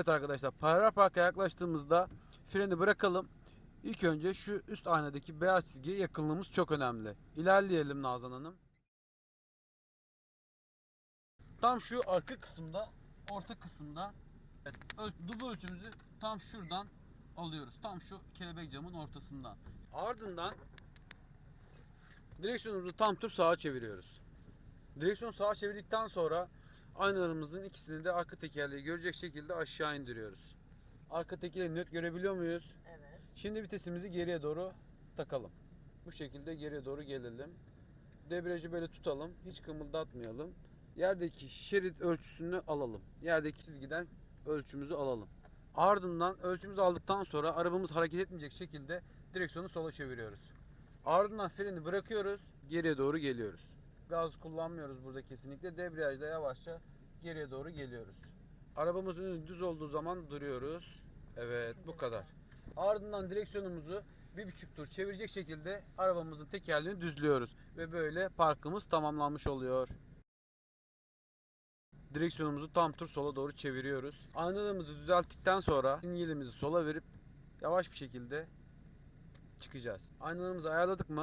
Evet arkadaşlar paralel parka yaklaştığımızda freni bırakalım. İlk önce şu üst aynadaki beyaz çizgiye yakınlığımız çok önemli. İlerleyelim Nazan Hanım. Tam şu arka kısımda, orta kısımda evet, öl- dubu ölçümüzü tam şuradan alıyoruz. Tam şu kelebek camın ortasından. Ardından direksiyonumuzu tam tur sağa çeviriyoruz. Direksiyonu sağa çevirdikten sonra aynalarımızın ikisini de arka tekerleği görecek şekilde aşağı indiriyoruz. Arka tekerleği net görebiliyor muyuz? Evet. Şimdi vitesimizi geriye doğru takalım. Bu şekilde geriye doğru gelelim. Debriyajı böyle tutalım. Hiç kımıldatmayalım. Yerdeki şerit ölçüsünü alalım. Yerdeki çizgiden ölçümüzü alalım. Ardından ölçümüzü aldıktan sonra arabamız hareket etmeyecek şekilde direksiyonu sola çeviriyoruz. Ardından freni bırakıyoruz. Geriye doğru geliyoruz. Gaz kullanmıyoruz burada kesinlikle. Debriyajda yavaşça geriye doğru geliyoruz. Arabamızın önü düz olduğu zaman duruyoruz. Evet bu kadar. Ardından direksiyonumuzu bir buçuk tur çevirecek şekilde arabamızın tekerleğini düzlüyoruz. Ve böyle parkımız tamamlanmış oluyor. Direksiyonumuzu tam tur sola doğru çeviriyoruz. Aynalarımızı düzelttikten sonra sinyalimizi sola verip yavaş bir şekilde çıkacağız. Aynalarımızı ayarladık mı?